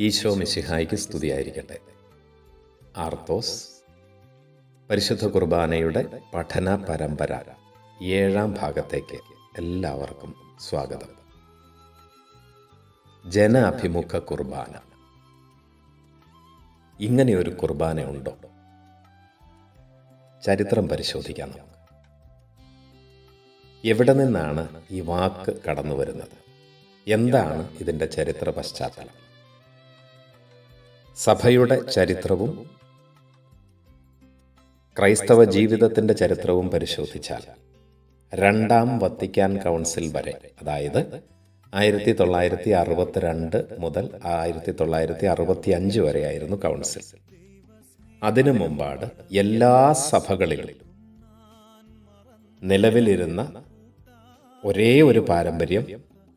ഈശോ മിശിഹായിക്ക് സ്തുതിയായിരിക്കട്ടെ. ആർത്തോസ് പരിശുദ്ധ കുർബാനയുടെ പഠന പരമ്പര ഏഴാം ഭാഗത്തേക്ക് എല്ലാവർക്കും സ്വാഗതം. ജന അഭിമുഖ കുർബാന ഇങ്ങനെയൊരു കുർബാന ഉണ്ടോ? ചരിത്രം പരിശോധിക്കാം നമുക്ക്. എവിടെ നിന്നാണ് ഈ വാക്ക് കടന്നു വരുന്നത് എന്താണ് ഇതിന്റെ ചരിത്ര പശ്ചാത്തലം? സഭയുടെ ചരിത്രവും ക്രൈസ്തവ ജീവിതത്തിന്റെ ചരിത്രവും പരിശോധിച്ചാൽ രണ്ടാം വത്തിക്കാൻ കൗൺസിൽ വരെ അതായത് ആയിരത്തി തൊള്ളായിരത്തി അറുപത്തിരണ്ട് മുതൽ ആയിരത്തി തൊള്ളായിരത്തി അറുപത്തി അഞ്ച് വരെയായിരുന്നു കൗൺസിൽ. അതിനു മുമ്പാണ് എല്ലാ സഭകളിലും നിലവിലിരുന്ന ഒരേ ഒരു പാരമ്പര്യം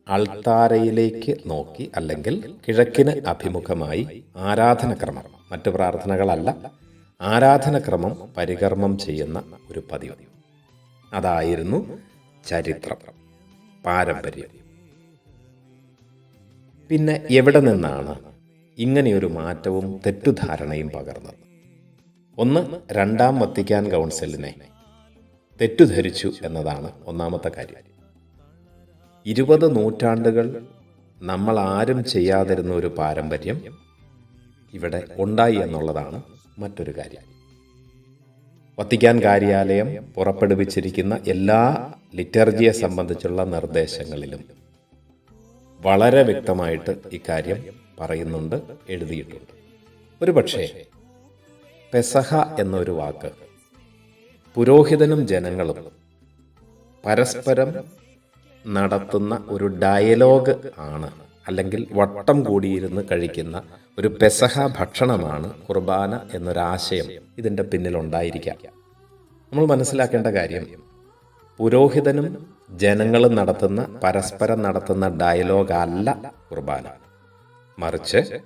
അൾത്താരയിലേക്ക് നോക്കി അല്ലെങ്കിൽ കിഴക്കിന് അഭിമുഖമായി ആരാധനക്രമം. മറ്റു പ്രാർത്ഥനകളല്ല ആരാധനക്രമം പരികർമ്മം ചെയ്യുന്ന ഒരു പതിവ്. അതായിരുന്നു ചരിത്രം പാരമ്പര്യം. പിന്നെ എവിടെ നിന്നാണ് ഇങ്ങനെയൊരു മാറ്റവും തെറ്റുധാരണയും പകർന്നത്? ഒന്ന് രണ്ടാം വത്തിക്കാൻ കൗൺസിലിനെ തെറ്റുധരിച്ചു എന്നതാണ് ഒന്നാമത്തെ കാര്യം. ഇരുപത് നൂറ്റാണ്ടുകൾ നമ്മൾ ആരും ചെയ്യാതിരുന്ന ഒരു പാരമ്പര്യം ഇവിടെ ഉണ്ടായി എന്നുള്ളതാണ് മറ്റൊരു കാര്യം. വത്തിക്കാൻ കാര്യാലയം പുറപ്പെടുവിച്ചിരിക്കുന്ന എല്ലാ ലിറ്റർജിയെ സംബന്ധിച്ചുള്ള നിർദ്ദേശങ്ങളിലും വളരെ വ്യക്തമായിട്ട് ഇക്കാര്യം പറയുന്നുണ്ട് എഴുതിയിട്ടുണ്ട്. ഒരുപക്ഷേ പെസഹ എന്നൊരു വാക്ക് പുരോഹിതനും ജനങ്ങളും പരസ്പരം നടത്തുന്ന ഒരു ഡയലോഗ് ആണ്. അല്ലെങ്കിൽ വട്ടം കൂടിയിരുന്ന് കഴിക്കുന്ന ഒരു പെസഹ ഭക്ഷണമാണ് കുർബാന എന്നൊരാശയം ഇതിന്റെ പിന്നിലുണ്ടായിരിക്കാം നമ്മൾ മനസ്സിലാക്കേണ്ട കാര്യം പുരോഹിതനും ജനങ്ങളും നടത്തുന്ന പരസ്പരം നടത്തുന്ന ഡയലോഗ് അല്ല കുർബാന. മറിച്ച്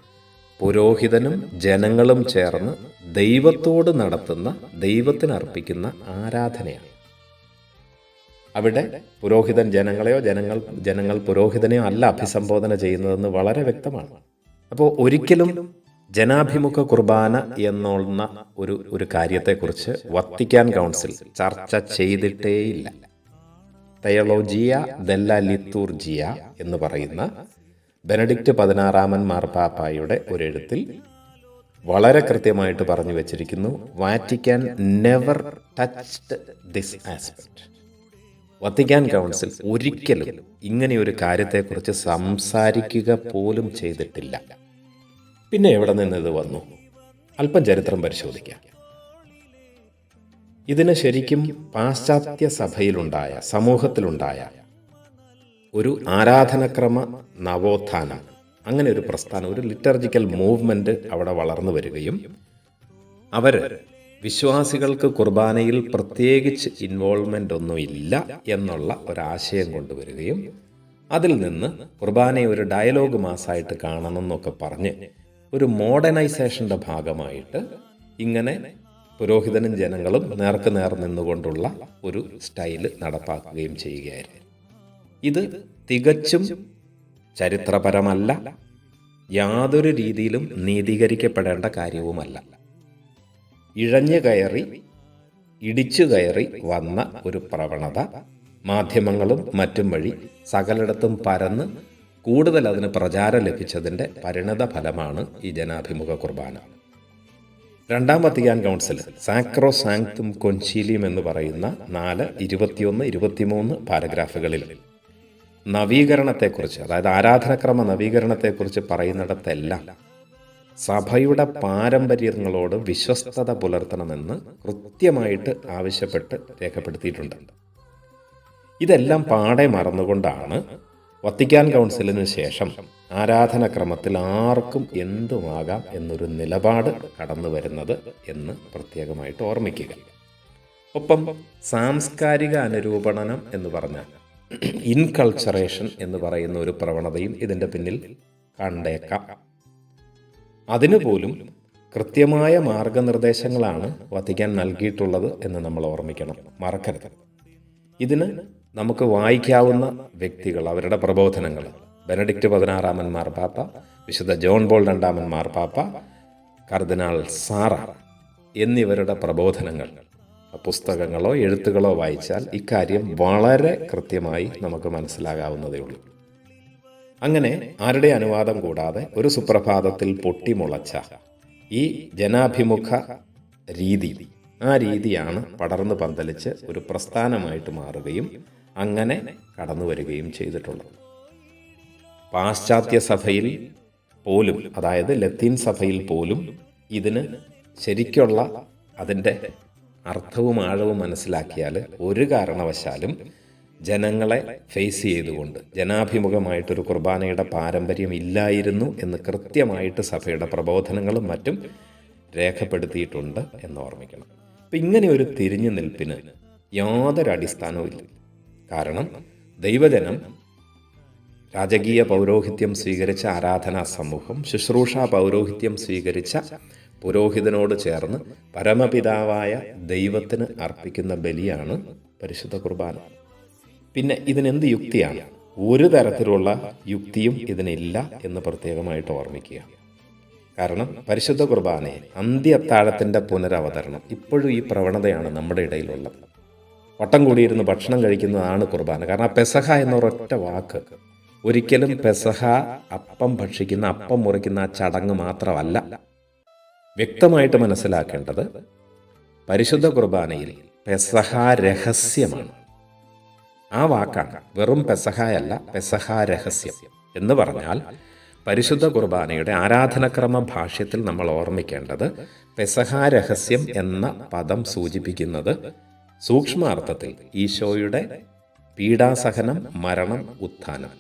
പുരോഹിതനും ജനങ്ങളും ചേർന്ന് ദൈവത്തോട് നടത്തുന്ന ദൈവത്തിനർപ്പിക്കുന്ന ആരാധനയാണ്. അവിടെ പുരോഹിതൻ ജനങ്ങളെയോ ജനങ്ങൾ ജനങ്ങൾ പുരോഹിതനെയോ അല്ല അഭിസംബോധന ചെയ്യുന്നതെന്ന് വളരെ വ്യക്തമാണ്. അപ്പോൾ ഒരിക്കലും ജനാഭിമുഖ കുർബാന എന്നുള്ള ഒരു ഒരു കാര്യത്തെക്കുറിച്ച് വത്തിക്കാൻ കൗൺസിൽ ചർച്ച ചെയ്തിട്ടേയില്ല. തയളോജിയ ദല്ല ലിത്തൂർജിയ എന്ന് പറയുന്ന ബെനഡിക്റ്റ് പതിനാറാമൻ മാർപ്പാപ്പായുടെ ഒരു എഴുത്തിൽ വളരെ കൃത്യമായിട്ട് പറഞ്ഞു വച്ചിരിക്കുന്നു Vatican never touched this aspect Vatican council ഒരിക്കലും ഇങ്ങനെ ഒരു കാര്യത്തെക്കുറിച്ച് സംസാരിക്കുക പോലും ചെയ്തിട്ടില്ല. പിന്നെ എവിടെ നിന്ന് ഇത് വന്നു? അല്പം ചരിത്രം പരിശോധിക്കാം. ഇതിന് ശരിക്കും പാശ്ചാത്യ സഭയിലുണ്ടായ സമൂഹത്തിലുണ്ടായ ഒരു ആരാധനക്രമ നവോത്ഥാനം അങ്ങനെ ഒരു പ്രസ്ഥാനം ഒരു ലിറ്റർജിക്കൽ മൂവ്മെന്റ് അവിടെ വളർന്നു വരികയും അവർ വിശ്വാസികൾക്ക് കുർബാനയിൽ പ്രത്യേകിച്ച് ഇൻവോൾവ്മെന്റ് ഒന്നുമില്ല എന്നുള്ള ഒരാശയം കൊണ്ടുവരികയും അതിൽ നിന്ന് കുർബാനയെ ഒരു ഡയലോഗ് മാസമായിട്ട് കാണണം എന്നൊക്കെ പറഞ്ഞ് ഒരു മോഡേണൈസേഷന്റെ ഭാഗമായിട്ട് ഇങ്ങനെ പുരോഹിതനും ജനങ്ങളും നേർക്ക് നേർ നിന്നുകൊണ്ടുള്ള ഒരു സ്റ്റൈൽ നടപ്പാക്കുകയും ചെയ്യുകയായിരുന്നു. ഇത് തികച്ചും ചരിത്രപരമല്ല യാതൊരു രീതിയിലും നീതീകരിക്കപ്പെടേണ്ട കാര്യവുമല്ല. ഇഴഞ്ഞു കയറി ഇടിച്ചു കയറി വന്ന ഒരു പ്രവണത. മാധ്യമങ്ങളും മറ്റും വഴി സകലിടത്തും പരന്ന് കൂടുതൽ അതിന് പ്രചാരം ലഭിച്ചതിന്റെ പരിണത ഫലമാണ് ഈ ജനാഭിമുഖ കുർബാന. രണ്ടാം വത്തിക്കാൻ കൗൺസിൽ സാക്രോ സാങ്ക്തും കൊഞ്ചീലിയും എന്ന് പറയുന്ന നാല് ഇരുപത്തിയൊന്ന് ഇരുപത്തിമൂന്ന് പാരഗ്രാഫുകളിൽ നവീകരണത്തെക്കുറിച്ച് അതായത് ആരാധനക്രമ നവീകരണത്തെക്കുറിച്ച് പറയുന്നിടത്തെല്ലാം സഭയുടെ പാരമ്പര്യങ്ങളോട് വിശ്വസ്തത പുലർത്തണമെന്ന് കൃത്യമായിട്ട് ആവശ്യപ്പെട്ട് രേഖപ്പെടുത്തിയിട്ടുണ്ട്. ഇതെല്ലാം പാടെ മറന്നുകൊണ്ടാണ് വത്തിക്കാൻ കൗൺസിലിന് ശേഷം ആരാധനക്രമത്തിൽ ആർക്കും എന്തുമാകാം എന്നൊരു നിലപാട് കടന്നു വരുന്നത് എന്ന് പ്രത്യേകമായിട്ട് ഓർമ്മിക്കുക. ഒപ്പം സാംസ്കാരിക അനുരൂപണം എന്ന് പറഞ്ഞാൽ ഇൻകൾച്ചറേഷൻ എന്ന് പറയുന്ന ഒരു പ്രവണതയും ഇതിന്റെ പിന്നിൽ കണ്ടേക്കാം. അതിനുപോലും കൃത്യമായ മാർഗനിർദ്ദേശങ്ങളാണ് വത്തിക്കാൻ നൽകിയിട്ടുള്ളത് എന്ന് നമ്മൾ ഓർമ്മിക്കണം. മറക്കരുത്. ഇതിന് നമുക്ക് വായിക്കാവുന്ന വ്യക്തികൾ അവരുടെ പ്രബോധനങ്ങൾ. ബെനഡിക്റ്റ് പതിനാറാമൻ മാർപ്പാപ്പ വിശുദ്ധ ജോൺ ബോൾ രണ്ടാമൻ മാർപ്പാപ്പ കർദിനാൾ സാറ എന്നിവരുടെ പ്രബോധനങ്ങൾ. പുസ്തകങ്ങളോ എഴുത്തുകളോ വായിച്ചാൽ ഇക്കാര്യം വളരെ കൃത്യമായി നമുക്ക് മനസ്സിലാകാവുന്നതേ ഉള്ളൂ. അങ്ങനെ ആരുടെ അനുവാദം കൂടാതെ ഒരു സുപ്രഭാതത്തിൽ പൊട്ടിമുളച്ച ഈ ജനാഭിമുഖ രീതി ആ രീതിയാണ് പടർന്നു പന്തലിച്ച് ഒരു പ്രസ്ഥാനമായിട്ട് മാറുകയും അങ്ങനെ കടന്നു വരികയും ചെയ്തിട്ടുള്ളത്. പാശ്ചാത്യ സഭയിൽ പോലും അതായത് ലത്തീൻ സഭയിൽ പോലും ഇതിന് ശരിക്കുള്ള അതിന്റെ അർത്ഥവും ആഴവും മനസ്സിലാക്കിയാൽ ഒരു കാരണവശാലും ജനങ്ങളെ ഫേസ് ചെയ്തുകൊണ്ട് ജനാഭിമുഖമായിട്ടൊരു കുർബാനയുടെ പാരമ്പര്യം ഇല്ലായിരുന്നു എന്ന് കൃത്യമായിട്ട് സഭയുടെ പ്രബോധനങ്ങളും മറ്റും രേഖപ്പെടുത്തിയിട്ടുണ്ട് എന്ന് ഓർമ്മിക്കണം. അപ്പം ഇങ്ങനെ ഒരു തിരിഞ്ഞു നിൽപ്പിന് യാതൊരു അടിസ്ഥാനവും ഇല്ല. കാരണം ദൈവജനം രാജകീയ പൗരോഹിത്യം സ്വീകരിച്ച ആരാധനാ സമൂഹം ശുശ്രൂഷ പൗരോഹിത്യം സ്വീകരിച്ച പുരോഹിതനോട് ചേർന്ന് പരമപിതാവായ ദൈവത്തിന് അർപ്പിക്കുന്ന ബലിയാണ് പരിശുദ്ധ കുർബാന. പിന്നെ ഇതിനെന്ത് യുക്തിയാണ്? ഒരു തരത്തിലുള്ള യുക്തിയും ഇതിനില്ല എന്ന് പ്രത്യേകമായിട്ട് ഓർമ്മിക്കുക. കാരണം പരിശുദ്ധ കുർബാനയെ അന്ത്യത്താഴത്തിന്റെ പുനരവതരണം ഇപ്പോഴും ഈ പ്രവണതയാണ് നമ്മുടെ ഇടയിലുള്ളത്. വട്ടം കൂടിയിരുന്ന് ഭക്ഷണം കഴിക്കുന്നതാണ് കുർബാന. കാരണം പെസഹ എന്നൊരൊറ്റ വാക്ക് ഒരിക്കലും പെസഹ അപ്പം ഭക്ഷിക്കുന്ന അപ്പം മുറിക്കുന്ന ആ ചടങ്ങ് മാത്രമല്ല വ്യക്തമായിട്ട് മനസ്സിലാക്കേണ്ടത് പരിശുദ്ധ കുർബാനയിൽ പെസഹ രഹസ്യമാണ്. ആ വാക്കാണ് വെറും പെസഹായല്ല പെസഹ രഹസ്യം എന്ന് പറഞ്ഞാൽ പരിശുദ്ധ കുർബാനയുടെ ആരാധനക്രമ ഭാഷ്യത്തിൽ നമ്മൾ ഓർമ്മിക്കേണ്ടത് പെസഹ രഹസ്യം എന്ന പദം സൂചിപ്പിക്കുന്നത് സൂക്ഷ്മാർത്ഥത്തിൽ ഈശോയുടെ പീഡാസഹനം മരണം ഉത്ഥാനം.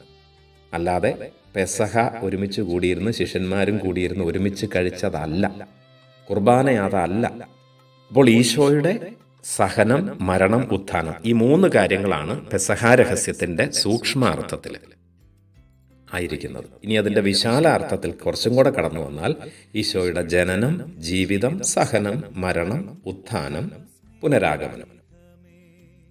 അല്ലാതെ പെസഹ ഒരുമിച്ച് കൂടിയിരുന്ന് ശിഷ്യന്മാരും കൂടിയിരുന്ന് ഒരുമിച്ച് കഴിച്ചതല്ല. കുർബാന അതല്ല അപ്പോൾ ഈശോയുടെ സഹനം മരണം ഉത്ഥാനം ഈ മൂന്ന് കാര്യങ്ങളാണ് പെസഹ രഹസ്യത്തിന്റെ സൂക്ഷ്മാർത്ഥത്തിൽ ആയിരിക്കുന്നത്. ഇനി അതിന്റെ വിശാലാർത്ഥത്തിൽ കുറച്ചും കൂടെ കടന്നു വന്നാൽ ഈശോയുടെ ജനനം ജീവിതം സഹനം മരണം ഉത്ഥാനം പുനരാഗമനം.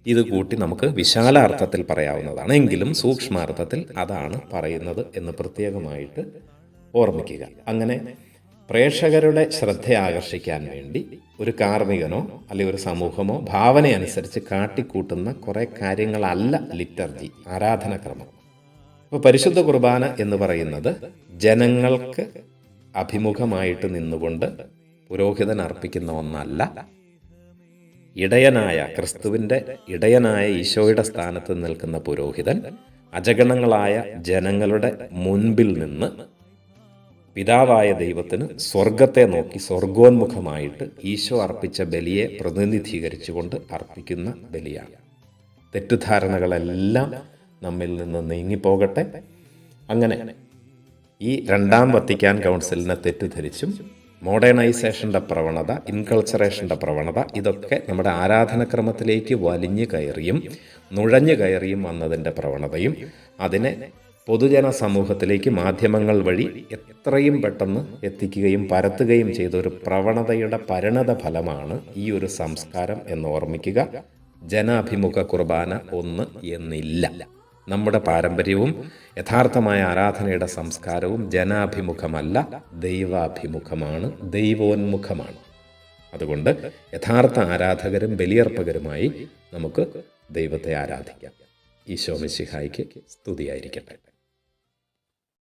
ഇത് കൂട്ടി നമുക്ക് വിശാലാർത്ഥത്തിൽ പറയാവുന്നതാണ്. എങ്കിലും സൂക്ഷ്മാർത്ഥത്തിൽ അതാണ് പറയുന്നത് എന്ന് പ്രത്യേകമായിട്ട് ഓർമ്മിക്കുക. അങ്ങനെ പ്രേക്ഷകരുടെ ശ്രദ്ധ ആകർഷിക്കാൻ വേണ്ടി ഒരു കാർമികനോ അല്ലെങ്കിൽ ഒരു സമൂഹമോ ഭാവനയനുസരിച്ച് കാട്ടിക്കൂട്ടുന്ന കുറേ കാര്യങ്ങളല്ല ലിറ്റർജി ആരാധനക്രമം. അപ്പോൾ പരിശുദ്ധ കുർബാന എന്ന് പറയുന്നത് ജനങ്ങൾക്ക് അഭിമുഖമായിട്ട് നിന്നുകൊണ്ട് പുരോഹിതൻ അർപ്പിക്കുന്ന ഒന്നല്ല ഇടയനായ ക്രിസ്തുവിന്റെ ഇടയനായ ഈശോയുടെ സ്ഥാനത്ത് നിൽക്കുന്ന പുരോഹിതൻ അജഗണങ്ങളായ ജനങ്ങളുടെ മുൻപിൽ നിന്ന് പിതാവായ ദൈവത്തിന് സ്വർഗത്തെ നോക്കി സ്വർഗോന്മുഖമായിട്ട് ഈശോ അർപ്പിച്ച ബലിയെ പ്രതിനിധീകരിച്ചുകൊണ്ട് അർപ്പിക്കുന്ന ബലിയാണ്. തെറ്റിദ്ധാരണകളെല്ലാം നമ്മിൽ നിന്ന് നീങ്ങിപ്പോകട്ടെ. അങ്ങനെ ഈ രണ്ടാം വത്തിക്കാൻ കൗൺസിലിനെ തെറ്റിദ്ധരിച്ചും മോഡേണൈസേഷന്റെ പ്രവണത ഇൻകൾച്ചറേഷന്റെ പ്രവണത ഇതൊക്കെ നമ്മുടെ ആരാധനക്രമത്തിലേക്ക് വലിഞ്ഞു കയറിയും നുഴഞ്ഞു കയറിയും വന്നതിന്റെ പ്രവണതയും അതിനെ പൊതുജന സമൂഹത്തിലേക്ക് മാധ്യമങ്ങൾ വഴി എത്രയും പെട്ടെന്ന് എത്തിക്കുകയും പരത്തുകയും ചെയ്ത ഒരു പ്രവണതയുടെ പരിണത ഫലമാണ് ഈ ഒരു സംസ്കാരം എന്ന് ഓർമ്മിക്കുക. ജനാഭിമുഖ കുർബാന ഒന്ന് എന്നില്ല. നമ്മുടെ പാരമ്പര്യവും യഥാർത്ഥമായ ആരാധനയുടെ സംസ്കാരവും ജനാഭിമുഖമല്ല ദൈവാഭിമുഖമാണ് ദൈവോന്മുഖമാണ്. അതുകൊണ്ട് യഥാർത്ഥ ആരാധകരും ബലിയർപ്പകരുമായി നമുക്ക് ദൈവത്തെ ആരാധിക്കാം. ഈശോ മിശിഹായിക്ക് സ്തുതിയായിരിക്കട്ടെ.